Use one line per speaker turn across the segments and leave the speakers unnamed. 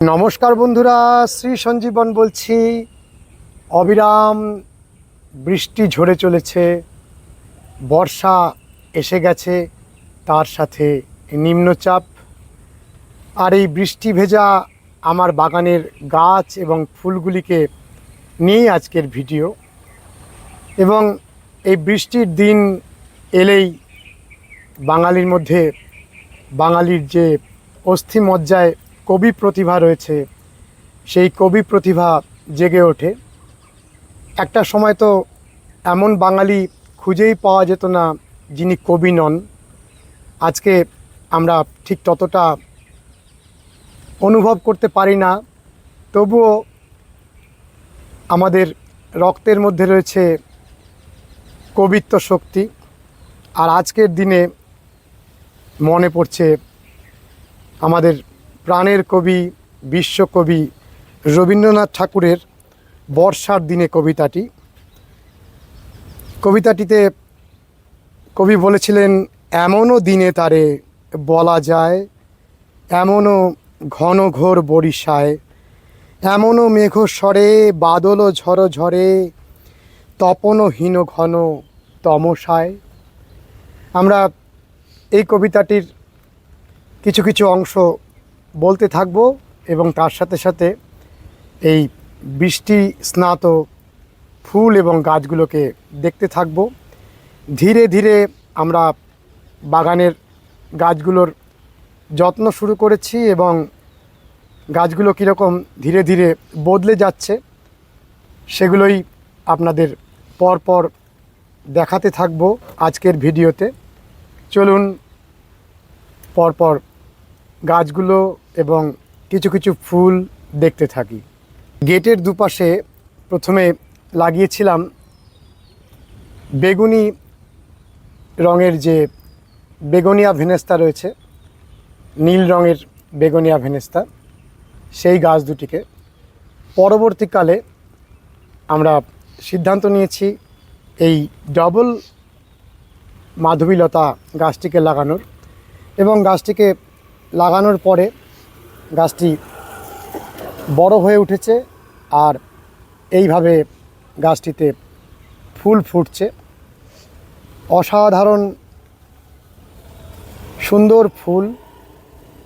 নমস্কার বন্ধুরা, শ্রী সঞ্জীবন বলছি। অবিরাম বৃষ্টি ঝরে চলেছে, বর্ষা এসে গেছে, তার সাথে নিম্নচাপ। আর এই বৃষ্টি ভেজা আমার বাগানের গাছ এবং ফুলগুলিকে নিয়েই আজকের ভিডিও। এবং এই বৃষ্টির দিন এলেই বাঙালির মধ্যে বাঙালির যে অস্থিমজ্জায় কবি প্রতিভা রয়েছে, সেই কবি প্রতিভা জেগে ওঠে। একটা সময় তো এমন বাঙালি খুঁজেই পাওয়া যেত না যিনি কবি নন। আজকে আমরা ঠিক ততটা অনুভব করতে পারি না, তবুও আমাদের রক্তের মধ্যে রয়েছে কবিত্ব শক্তি। আর আজকের দিনে মনে পড়ছে আমাদের প্রাণের কবি, বিশ্বকবি রবীন্দ্রনাথ ঠাকুরের বর্ষার দিনে কবিতাটি। কবিতাটিতে কবি বলেছিলেন, এমনও দিনে তারে বলা যায়, এমনও ঘন ঘোর বরিশায়, এমনও মেঘ স্বরে বাদল ঝড় ঝরে তপন হীন ঘন তমসায়। আমরা এই কবিতাটির কিছু কিছু অংশ বলতে থাকব এবং তার সাথে সাথে এই বৃষ্টি, স্নাত ফুল এবং গাছগুলোকে দেখতে থাকব। ধীরে ধীরে আমরা বাগানের গাছগুলোর যত্ন শুরু করেছি এবং গাছগুলো কীরকম ধীরে ধীরে বদলে যাচ্ছে, সেগুলোই আপনাদের পরপর দেখাতে থাকব আজকের ভিডিওতে। চলুন পরপর গাছগুলো এবং কিছু কিছু ফুল দেখতে থাকি। গেটের দুপাশে প্রথমে লাগিয়েছিলাম বেগুনি রঙের যে বেগুনিয়া ভেনেস্তা রয়েছে, নীল রঙের বেগুনিয়া ভেনেস্তা, সেই গাছ দুটিকে। পরবর্তীকালে আমরা সিদ্ধান্ত নিয়েছি এই ডবল মাধবীলতা গাছটিকে লাগানোর এবং গাছটিকে লাগানোর পরে গাছটি বড় হয়ে উঠেছে আর এইভাবে গাছটিতে ফুল ফুটছে। অসাধারণ সুন্দর ফুল,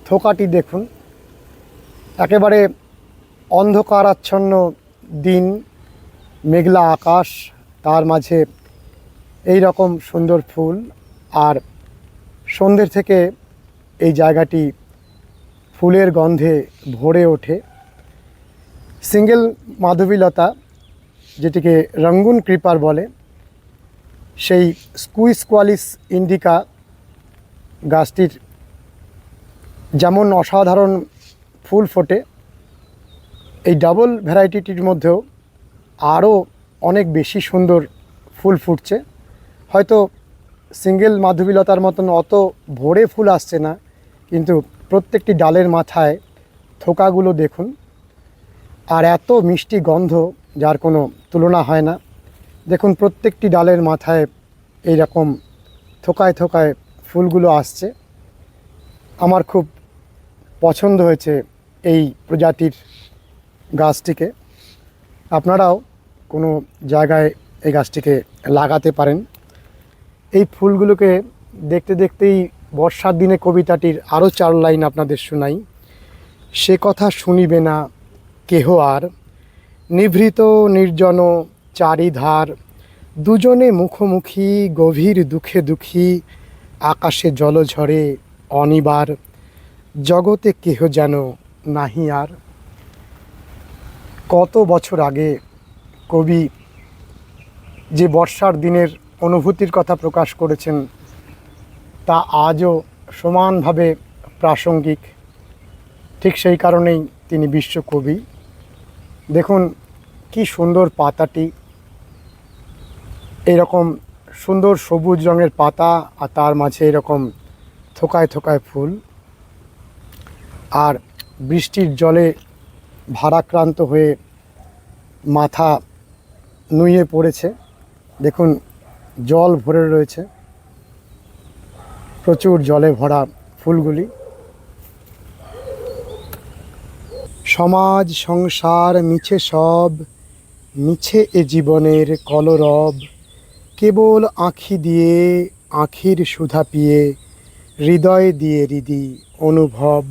থোকাটি দেখুন। একেবারে অন্ধকারাচ্ছন্ন দিন, মেঘলা আকাশ, তার মাঝে এই রকম সুন্দর ফুল। আর সন্ধ্যের থেকে এই জায়গাটি ফুলের গন্ধে ভরে ওঠে। সিঙ্গেল মাধবীলতা, যেটিকে রঙ্গুন ক্রিপার বলে, সেই স্কুইস কোয়ালিস ইন্ডিকা গাছটির যেমন অসাধারণ ফুল ফোটে, এই ডাবল ভ্যারাইটিটির মধ্যেও আরও অনেক বেশি সুন্দর ফুল ফুটছে। হয়তো সিঙ্গেল মাধবীলতার মতন অত ভোরে ফুল আসছে না কিন্তু প্রত্যেকটি ডালের মাথায় থোকাগুলো দেখুন। আর এত মিষ্টি গন্ধ, যার কোনো তুলনা হয় না। দেখুন, প্রত্যেকটি ডালের মাথায় এই রকম থোকায় থোকায় ফুলগুলো আসছে। আমার খুব পছন্দ হয়েছে এই প্রজাতির গাছটিকে। আপনারাও কোনো জায়গায় এই গাছটিকে লাগাতে পারেন। এই ফুলগুলোকে দেখতে দেখতেই বর্ষার দিনে কবিতাটির আরও চার লাইন আপনাদের শোনাই। সে কথা শুনিবে না কেহ আর। নিভৃত নির্জন চারিধার, দুজনে মুখোমুখি, গভীর দুঃখে দুঃখী, আকাশে জলঝরে অনিবার, জগতে কেহ যেন নাহি আর। কত বছর আগে কবি যে বর্ষার দিনের অনুভূতির কথা প্রকাশ করেছেন তা আজও সমানভাবে প্রাসঙ্গিক। ঠিক সেই কারণেই তিনি বিশ্বকবি। দেখুন কি সুন্দর পাতাটি। এরকম সুন্দর সবুজ রঙের পাতা আর তার মাঝে এরকম থোকায় থোকায় ফুল। আর বৃষ্টির জলে ভারাক্রান্ত হয়ে মাথা নুয়ে পড়েছে। দেখুন জল ভরে রয়েছে। প্রচুর জলে ভরা ফুলগুলি। সমাজ, সংসার, মিছে সব, মিছে এ জীবনের কলরব। কেবল আঁখি দিয়ে, আঁখির সুধা পিয়ে, হৃদয় দিয়ে হৃদি অনুভব।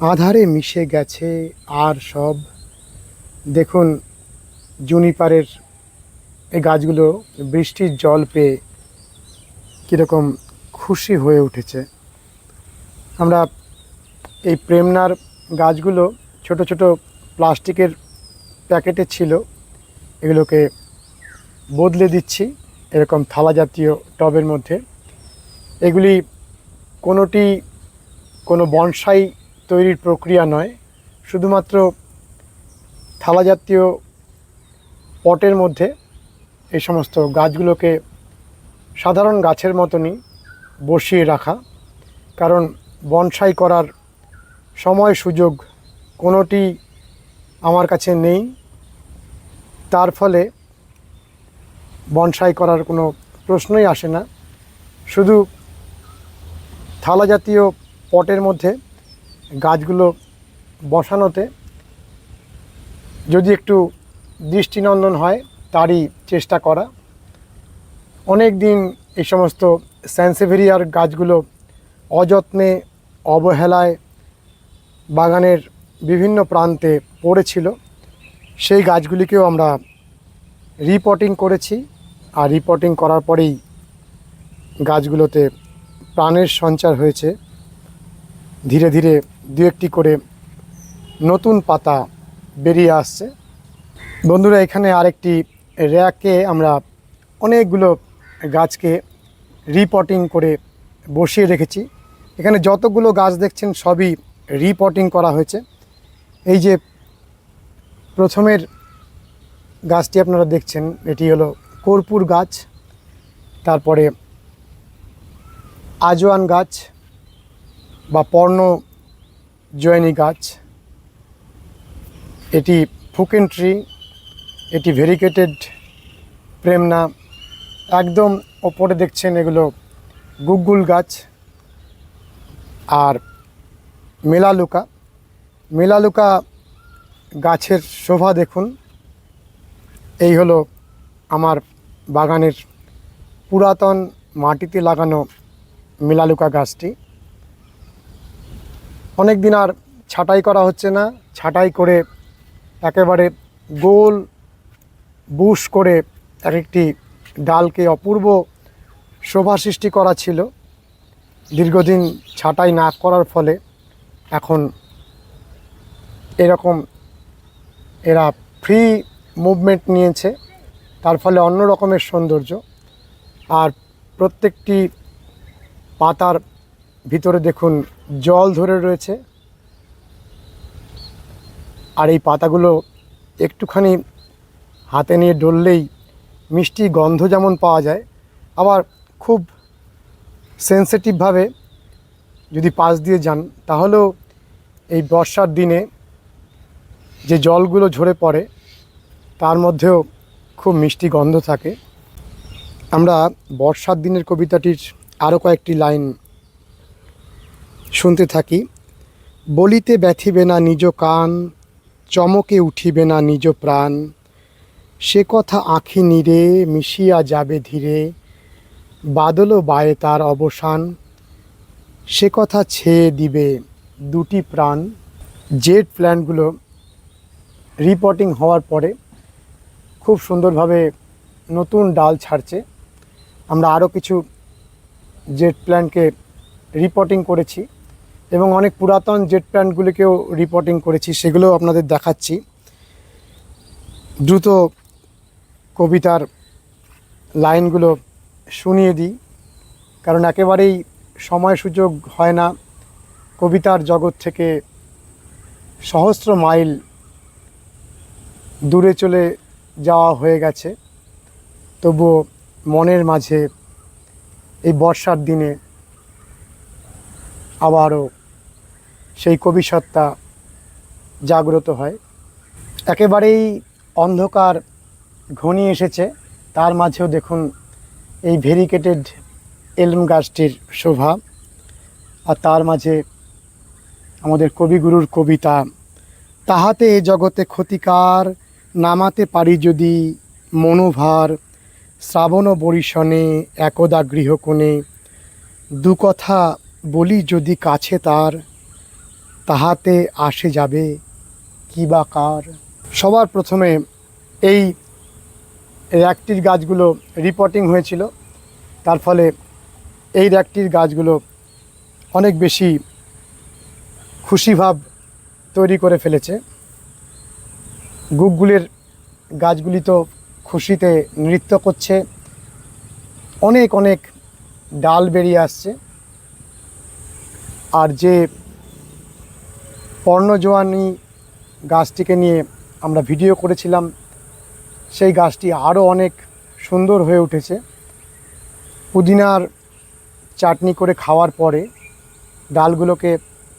আধারে মিশে গেছে আর সব। দেখুন, জুনিপারের এই গাছগুলো বৃষ্টির জল পেয়ে কীরকম খুশি হয়ে উঠেছে। আমরা এই প্রেমনার গাছগুলো ছোট ছোট প্লাস্টিকের প্যাকেটে ছিল, এগুলোকে বদলে দিচ্ছি এরকম থালা জাতীয় টবের মধ্যে। এগুলি কোনোটি কোনো বনসাই তৈরির প্রক্রিয়া নয়, শুধুমাত্র থালা জাতীয় পটের মধ্যে এই সমস্ত গাছগুলোকে সাধারণ গাছের মতনই বসিয়ে রাখা। কারণ বনসাই করার সময় সুযোগ কোনোটি আমার কাছে নেই। তার ফলে বনসাই করার কোনো প্রশ্নই আসে না। শুধু থালা জাতীয় পটের মধ্যে গাছগুলো বসানোতে যদি একটু দৃষ্টিনন্দন হয়, তারই চেষ্টা করা। অনেক দিন এই সমস্ত স্যান্সেভেরিয়ার গাছগুলো অযত্নে অবহেলায় বাগানের বিভিন্ন প্রান্তে পড়েছিল। সেই গাছগুলিকেও আমরা রিপোর্টিং করেছি আর রিপোর্টিং করার পরেই গাছগুলোতে প্রাণের সঞ্চার হয়েছে। ধীরে ধীরে দু একটি করে নতুন পাতা বেরিয়ে আসছে। বন্ধুরা, এখানে আরেকটি র্যাকে আমরা অনেকগুলো গাছকে রিপোর্টিং করে বসিয়ে রেখেছি। এখানে যতগুলো গাছ দেখছেন সবই রিপটিং করা হয়েছে। এই যে প্রথমের গাছটি আপনারা দেখছেন, এটি হলো কর্পূর গাছ, তারপরে আজওয়ান গাছ বা পর্ণ জয়নী গাছ, এটি ফুকেন ট্রি এটি ভেরিকেটেড প্রেমনা একদম ওপরে দেখছেন এগুলো গুগুল গাছ আর মেলালুকা। মেলালুকা গাছের শোভা দেখুন। এই হলো আমার বাগানের পুরাতন মাটিতে লাগানো মেলালুকা গাছটি। অনেক দিন আর ছাঁটাই করা হচ্ছে না। ছাটাই করে একেবারে গোল বুশ করে এক একটি ডালকে অপূর্ব শোভা সৃষ্টি করা ছিল। দীর্ঘদিন ছাঁটাই না করার ফলে এখন এরকম এরা ফ্রি মুভমেন্ট নিয়েছে, তার ফলে অন্য রকমের সৌন্দর্য। আর প্রত্যেকটি পাতার ভিতরে দেখুন জল ধরে রয়েছে। আর এই পাতাগুলো একটুখানি হাতে নিয়ে ডললেই মিষ্টি গন্ধ যেমন পাওয়া যায়, আবার খুব সেন্সিটিভভাবে যদি পাশ দিয়ে যান, তাহলেও এই বর্ষার দিনে যে জলগুলো ঝরে পড়ে, তার মধ্যেও খুব মিষ্টি গন্ধ থাকে। আমরা বর্ষার দিনের কবিতাটির আরও কয়েকটি লাইন শুনতে থাকি। বলিতে ব্যথিবে না নিজ কান, চমকে উঠিবে না নিজ প্রাণ। সে কথা আঁখি নিরে মিশিয়া যাবে ধীরে। বাদলও বায়ে তার অবসান। সে কথা ছেয়ে দিবে দুটি প্রাণ। জেট প্ল্যান্টগুলো রিপোর্টিং হওয়ার পরে খুব সুন্দরভাবে নতুন ডাল ছাড়ছে। আমরা আরও কিছু জেট প্ল্যান্টকে রিপোর্টিং করেছি এবং অনেক পুরাতন জেট প্ল্যান্টগুলিকেও রিপোর্টিং করেছি সেগুলো আপনাদের দেখাচ্ছি। দ্রুত কবিতার লাইনগুলো শুনিয়ে দিই। কারণ একেবারেই সময় সুযোগ হয় না কবিতার জগৎ থেকে সহস্র মাইল দূরে চলে যাওয়া হয়ে গেছে। তবুও মনের মাঝে এই বর্ষার দিনে আবারও সেই কবিসত্তা জাগ্রত হয়। একেবারেই অন্ধকার ঘনিয়ে এসেছে। তার মাঝেও দেখুন এই ভেরিকেটেড এলম গাছটির শোভা। আর তার মাঝে আমাদের কবিগুরুর কবিতা। তাহাতে এ জগতে ক্ষতিকার, নামাতে পারি যদি মনোভার, শ্রাবণ বরিশনে একদা গৃহকোণে। দু কথা বলি যদি কাছে তার, তাহাতে আসে যাবে কি বা কার। সবার প্রথমে এই র্যাকটির গাছগুলো রিপোর্টিং হয়েছিল। তার ফলে এই র্যাকটির গাছগুলো অনেক বেশি খুশিভাব তৈরি করে ফেলেছে। গুগগুলের গাছগুলি তো খুশিতে নৃত্য করছে। অনেক অনেক ডাল বেরিয়ে আসছে। আর যে পর্ণজোয়ানি গাছটিকে নিয়ে আমরা ভিডিও করেছিলাম সেই গাছটি আরও অনেক সুন্দর হয়ে উঠেছে। পুদিনার চাটনি করে খাওয়ার পরে ডালগুলোকে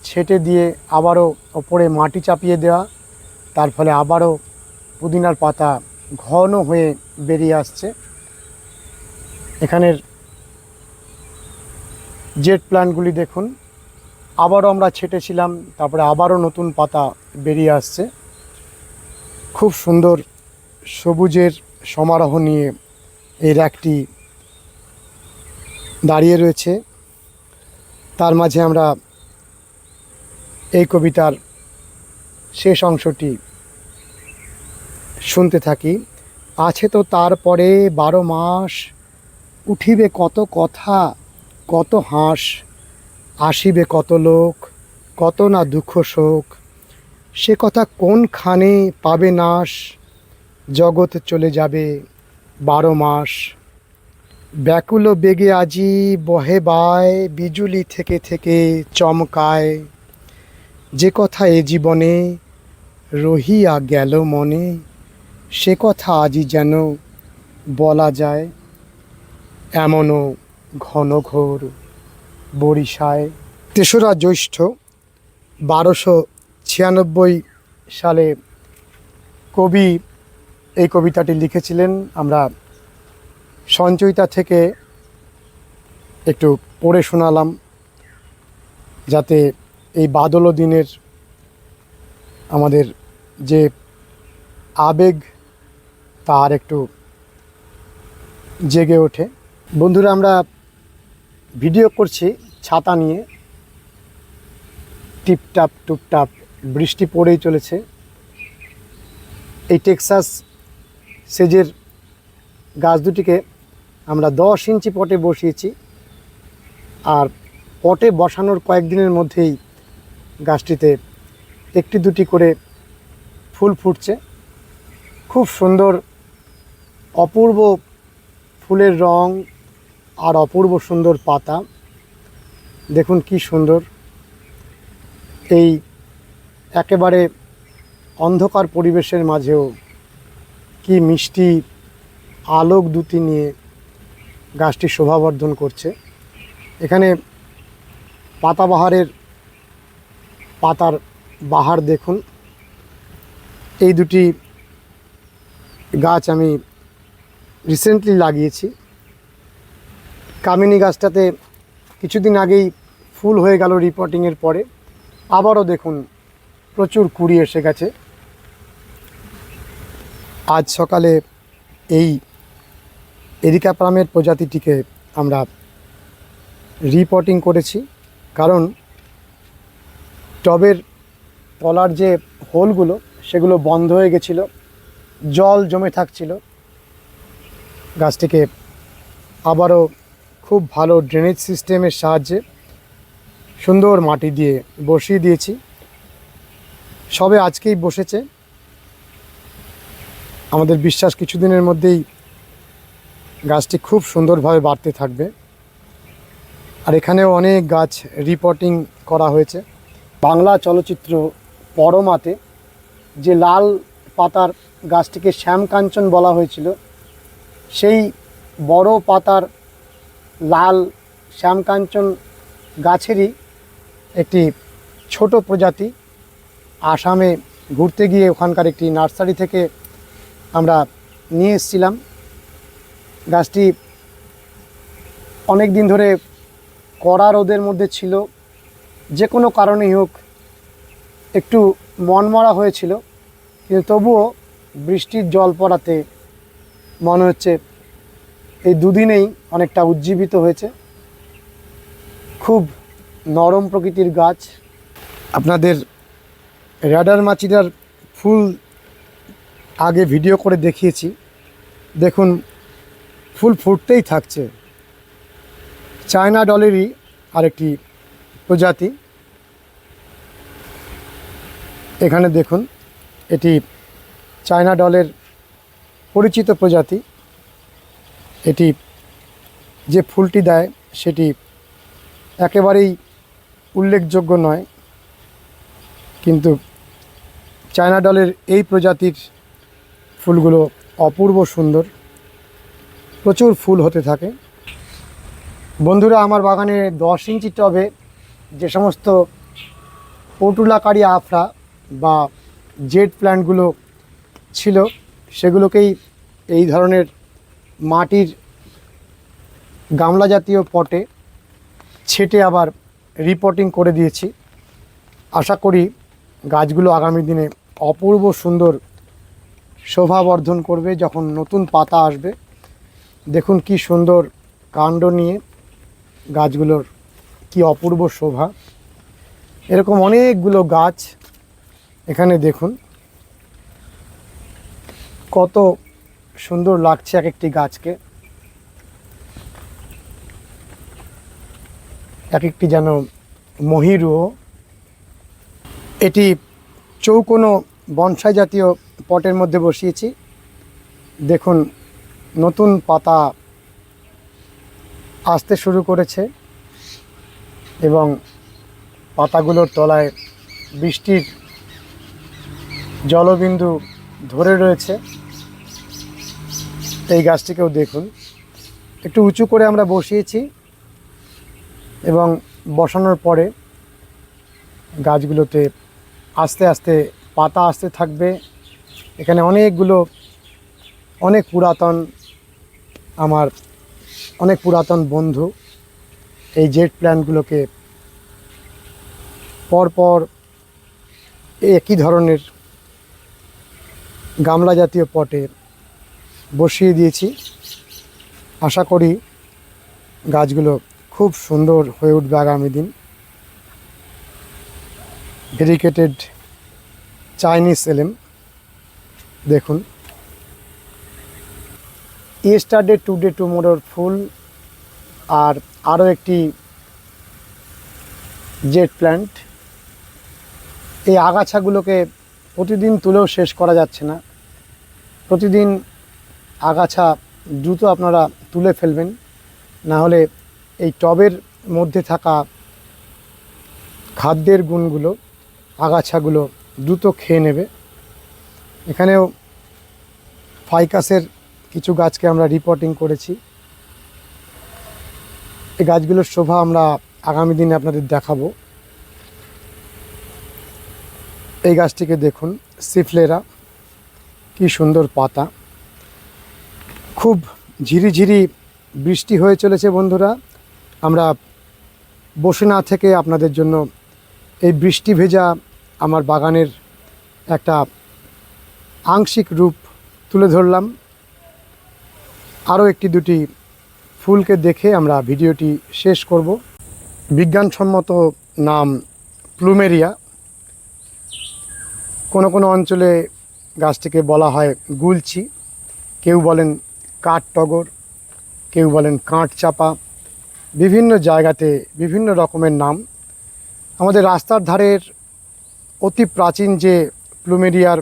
ছেটে দিয়ে আবারও ওপরে মাটি চাপিয়ে দেওয়া, তার ফলে আবারও পুদিনার পাতা ঘন হয়ে বেরিয়ে আসছে। এখানের জেট প্ল্যান্টগুলি দেখুন, আবারও আমরা ছেটেছিলাম, তারপরে আবারও নতুন পাতা বেরিয়ে আসছে। খুব সুন্দর সবুজের সমারোহ নিয়ে এই র্যাকটি দাঁড়িয়ে রয়েছে। তার মাঝে আমরা এই কবিতার শেষ অংশটি শুনতে থাকি। আছে তো তারপরে বারো মাস, উঠিবে কত কথা, কত হাঁস, আসিবে কত লোক, কত না দুঃখ শোক, সে কথা কোনখানে পাবে নাশ জগৎ চলে যাবে বারো মাস। ব্যাকুল বেগে আজি বহে বায়, বিজুলি থেকে থেকে চমকায়। যে কথা এ জীবনে রহিয়া গেল মনে, সে কথা আজি যেন বলা যায়। এমনও ঘন ঘোর বরিশায়। তেসরা জ্যৈষ্ঠ বারোশো ছিয়ানব্বই সালে কবি এই কবিতাটি লিখেছিলেন আমরা সঞ্চয়িতা থেকে একটু পড়ে শোনালাম, যাতে এই বাদল দিনের আমাদের যে আবেগ, তার একটু জেগে ওঠে। বন্ধুরা, আমরা ভিডিও করছি ছাতা নিয়ে। টিপটাপ টুপটাপ বৃষ্টি পড়েই চলেছে। এই টেক্সাস সেজের গাছ দুটিকে আমরা দশ ইঞ্চি পটে বসিয়েছি। আর পটে বসানোর কয়েকদিনের মধ্যেই গাছটিতে একটি দুটি করে ফুল ফুটছে। খুব সুন্দর অপূর্ব ফুলের রং আর অপূর্ব সুন্দর পাতা। দেখুন কি সুন্দর। এই একেবারে অন্ধকার পরিবেশের মাঝেও কি মিষ্টি আলোক দুটি নিয়ে গাছটি শোভাবর্ধন করছে। এখানে পাতাবাহারের পাতার বাহার দেখুন। এই দুটি গাছ আমি রিসেন্টলি লাগিয়েছি। কামিনী গাছটাতে কিছুদিন আগেই ফুল হয়ে গেল রিপোর্টিংয়ের পরে। আবারও দেখুন, প্রচুর কুড়ি এসে গেছে। আজ সকালে এই এরিকাপ্রামের প্রজাতিটিকে আমরা রিপোর্টিং করেছি। কারণ টবের তলার যে হোলগুলো, সেগুলো বন্ধ হয়ে গেছিল, জল জমে থাকছিল। গাছটিকে আবারও খুব ভালো ড্রেনেজ সিস্টেমের সাহায্যে সুন্দর মাটি দিয়ে বসিয়ে দিয়েছি। সবে আজকেই বসেছে। আমাদের বিশ্বাস কিছুদিনের মধ্যেই গাছটি খুব সুন্দরভাবে বাড়তে থাকবে। আর এখানেও অনেক গাছ রিপোর্টিং করা হয়েছে। বাংলা চলচ্চিত্র পরমাতে যে লাল পাতার গাছটিকে শ্যামকাঞ্চন বলা হয়েছিল, সেই বড় পাতার লাল শ্যামকাঞ্চন গাছেরই একটি ছোট প্রজাতি আসামে ঘুরতে গিয়ে ওখানকার একটি নার্সারি থেকে আমরা নিয়ে এসেছিলাম। গাছটি অনেক দিন ধরে কড়া রোদের মধ্যে ছিল। যে কোনো কারণেই হোক, একটু মনমরা হয়েছিল। কিন্তু তবুও বৃষ্টির জল পড়াতে মনে হচ্ছে এই দুদিনেই অনেকটা উজ্জীবিত হয়েছে। খুব নরম প্রকৃতির গাছ। আপনাদের র্যাডার মাচিরার ফুল আগে ভিডিও করে দেখিয়েছি। দেখুন, ফুল ফুটতেই থাকছে। চায়না ডলেরই আরেকটি প্রজাতি। এখানে দেখুন, এটি চায়না ডলের পরিচিত প্রজাতি। এটি যে ফুলটি দেয়, সেটি একেবারেই উল্লেখযোগ্য নয়। কিন্তু চায়না ডলের এই প্রজাতির ফুলগুলো অপূর্ব সুন্দর। প্রচুর ফুল হতে থাকে। বন্ধুরা, আমার বাগানে দশ ইঞ্চি টবে যে সমস্ত পটুলাকারী আফরা বা জেড প্ল্যান্টগুলো ছিল, সেগুলোকেই এই ধরনের মাটির গামলা জাতীয় পটে ছেটে আবার রিপোর্টিং করে দিয়েছি। আশা করি গাছগুলো আগামী দিনে অপূর্ব সুন্দর শোভাবর্ধন করবে যখন নতুন পাতা আসবে। দেখুন কি সুন্দর কাণ্ড নিয়ে গাছগুলোর কি অপূর্ব শোভা। এরকম অনেকগুলো গাছ এখানে দেখুন। কত সুন্দর লাগছে এক একটি গাছকে। এক একটি যেন মহিরুহ এটি চৌকোনো বনসাই জাতীয় পটের মধ্যে বসিয়েছি। দেখুন, নতুন পাতা আসতে শুরু করেছে এবং পাতাগুলোর তলায় বৃষ্টির জলবিন্দু ধরে রয়েছে। এই গাছটিকেও দেখুন। একটু উঁচু করে আমরা বসিয়েছি এবং বসানোর পরে গাছগুলোতে আস্তে আস্তে পাতা আসতে থাকবে। এখানে অনেকগুলো, অনেক পুরাতন আমার, অনেক পুরাতন বন্ধু এই জেট প্ল্যান্টগুলোকে পরপর একই ধরনের গামলা জাতীয় পটে বসিয়ে দিয়েছি। আশা করি গাছগুলো খুব সুন্দর হয়ে উঠবে আগামী দিন। ডেডিকেটেড চাইনিজ এলেম দেখুন। ইয়েস্টারডে টুডে টুমোরোর ফুল আর আরও একটি জেট প্ল্যান্ট এই আগাছাগুলোকে প্রতিদিন তুলেও শেষ করা যাচ্ছে না। প্রতিদিন আগাছা দ্রুত আপনারা তুলে ফেলবেন। না হলে এই টবের মধ্যে থাকা খাদ্যের গুণগুলো, আগাছাগুলো দ্রুত খেয়ে নেবে। এখানেও ফাইকাসের কিছু গাছকে আমরা রিপোর্টিং করেছি। এই গাছগুলোর শোভা আমরা আগামী দিনে আপনাদের দেখাবো। এই গাছটিকে দেখুন, সিফলেরা, কি সুন্দর পাতা। খুব ঝিরিঝিরি বৃষ্টি হয়ে চলেছে বন্ধুরা। আমরা বসে না থেকে আপনাদের জন্য এই বৃষ্টি ভেজা আমার বাগানের একটা আংশিক রূপ তুলে ধরলাম। আরও একটি দুটি ফুলকে দেখে আমরা ভিডিওটি শেষ করব। বিজ্ঞানসম্মত নাম প্লুমেরিয়া। কোনো কোনো অঞ্চলে গাছটিকে বলা হয় গুলচি কেউ বলেন কাঠ টগর, কেউ বলেন কাঠ চাপা। বিভিন্ন জায়গাতে বিভিন্ন রকমের নাম। আমাদের রাস্তার ধারের অতি প্রাচীন যে প্লুমেরিয়ার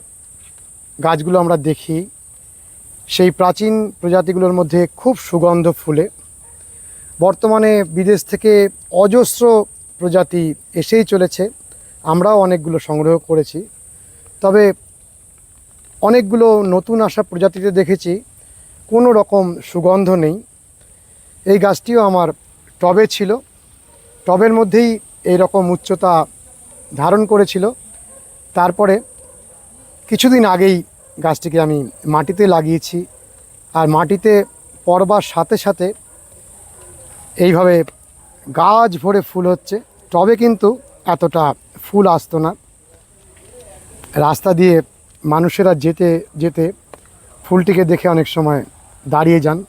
গাছগুলো আমরা দেখি। সেই প্রাচীন প্রজাতিগুলোর মধ্যে খুব সুগন্ধ ফুলে। বর্তমানে বিদেশ থেকে অজস্র প্রজাতি এসেই চলেছে। আমরাও অনেকগুলো সংগ্রহ করেছি। তবে অনেকগুলো নতুন আসা প্রজাতিতে দেখেছি। কোনো রকম সুগন্ধ নেই। এই গাছটিও আমার টবে ছিল। টবের মধ্যেই এই রকম উচ্চতা ধারণ করেছিল। তারপরে কিছুদিন আগেই গাছটিকে আমি মাটিতে লাগিয়েছি। আর মাটিতে পড়বার সাথে সাথে এইভাবে গাছ ভরে ফুল হচ্ছে। টবে কিন্তু এতটা ফুল আসতো না। রাস্তা দিয়ে মানুষেরা যেতে যেতে ফুলটিকে দেখে অনেক সময় দাঁড়িয়ে যান।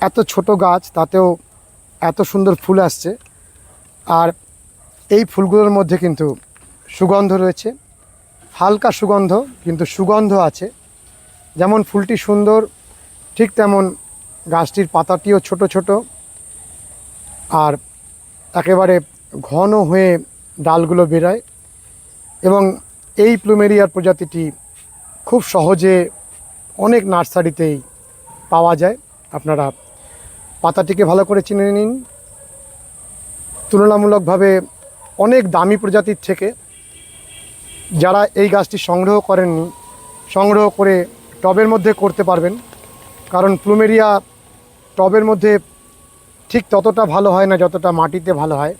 এত ছোট গাছ, তাতেও এত সুন্দর ফুল আসছে। আর এই ফুলগুলোর মধ্যে কিন্তু সুগন্ধ রয়েছে। হালকা সুগন্ধ, কিন্তু সুগন্ধ আছে। যেমন ফুলটি সুন্দর, ঠিক তেমন গাছটির পাতাটিও ছোট ছোট। আর একেবারে ঘন হয়ে ডালগুলো বেরায়। এবং এই প্লুমেরিয়ার প্রজাতিটি খুব সহজে অনেক নার্সারিতেই পাওয়া যায়। আপনারা পাতাটিকে ভালো করে চিনে নিন। তুলনামূলকভাবে অনেক দামি প্রজাতির থেকে যারা এই গাছটি সংগ্রহ করেননি, সংগ্রহ করে টবের মধ্যে করতে পারবেন। কারণ প্লুমেরিয়া টবের মধ্যে ঠিক ততটা ভালো হয় না যতটা মাটিতে ভালো হয়।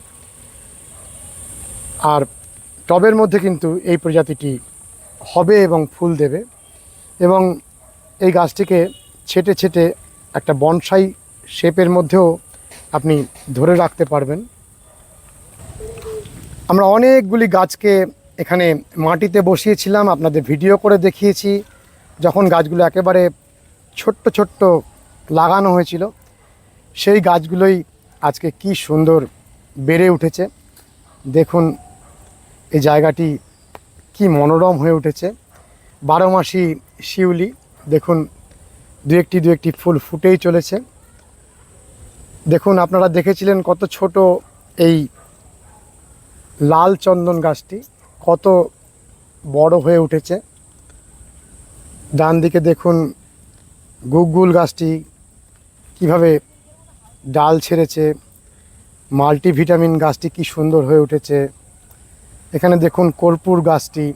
আর টবের মধ্যে কিন্তু এই প্রজাতিটি হবে এবং ফুল দেবে এবং এই গাছটিকে ছেটে ছেটে একটা বনসাই শেপের মধ্যেও আপনি ধরে রাখতে পারবেন। আমরা অনেকগুলি গাছকে এখানে মাটিতে বসিয়েছিলাম, আপনাদের ভিডিও করে দেখিয়েছি, যখন গাছগুলো একেবারে ছোট্ট ছোট্ট লাগানো হয়েছিল, সেই গাছগুলোই আজকে কি সুন্দর বেড়ে উঠেছে। দেখুন, এই জায়গাটি কি মনোরম হয়ে উঠেছে। বারো মাসি শিউলি, দেখুন দু একটি দু একটি ফুল ফুটেই চলেছে। দেখুন, আপনারা দেখেছিলেন কত ছোট এই লাল চন্দন গাছটি। কত বড় হয়ে উঠেছে। ডান দিকে দেখুন গুগুল গাছটি কীভাবে ডাল ছেড়েছে, মাল্টিভিটামিন গাছটি কি সুন্দর হয়ে উঠেছে। এখানে দেখুন কর্পূর গাছটি।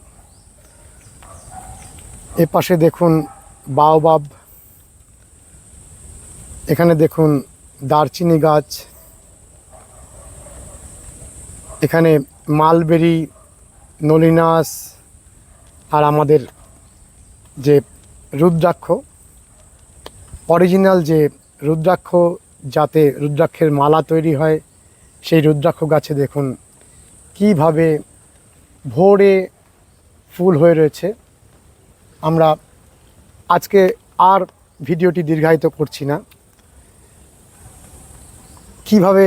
এ পাশে দেখুন বাওবাব। এখানে দেখুন দারচিনি গাছ। এখানে মালবেরি নলিনাস আর আমাদের যে রুদ্রাক্ষ অরিজিনাল যে রুদ্রাক্ষ যাতে রুদ্রাক্ষের মালা তৈরি হয়, সেই রুদ্রাক্ষ গাছে দেখুন কীভাবে ভোরে ফুল হয়ে রয়েছে। আমরা আজকে আর ভিডিওটি দীর্ঘায়িত করছি না। কীভাবে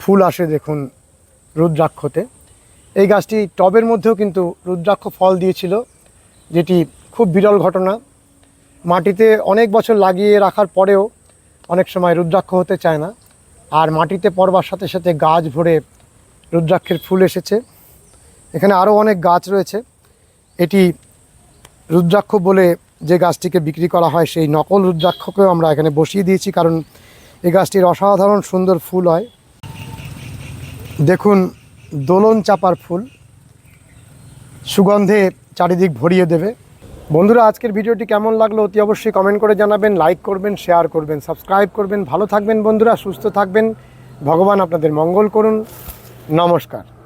ফুল আসে দেখুন রুদ্রাক্ষতে। এই গাছটি টবের মধ্যেও কিন্তু রুদ্রাক্ষ ফল দিয়েছিল, যেটি খুব বিরল ঘটনা। মাটিতে অনেক বছর লাগিয়ে রাখার পরেও অনেক সময় রুদ্রাক্ষ হতে চায় না। আর মাটিতে পড়বার সাথে সাথে গাছ ভরে রুদ্রাক্ষের ফুল এসেছে। এখানে আরও অনেক গাছ রয়েছে। এটি রুদ্রাক্ষ বলে যে গাছটিকে বিক্রি করা হয়, সেই নকল রুদ্রাক্ষকেও আমরা এখানে বসিয়ে দিয়েছি, কারণ এই গাছটির অসাধারণ সুন্দর ফুল হয়। দেখুন দোলন চাপার ফুল সুগন্ধে চারিদিক ভরিয়ে দেবে। বন্ধুরা, আজকের ভিডিওটি কেমন লাগল অতি অবশ্যই কমেন্ট করে জানাবেন লাইক করবেন শেয়ার করবেন সাবস্ক্রাইব করবেন। ভালো থাকবেন বন্ধুরা, সুস্থ থাকবেন। ভগবান আপনাদের মঙ্গল করুন। নমস্কার।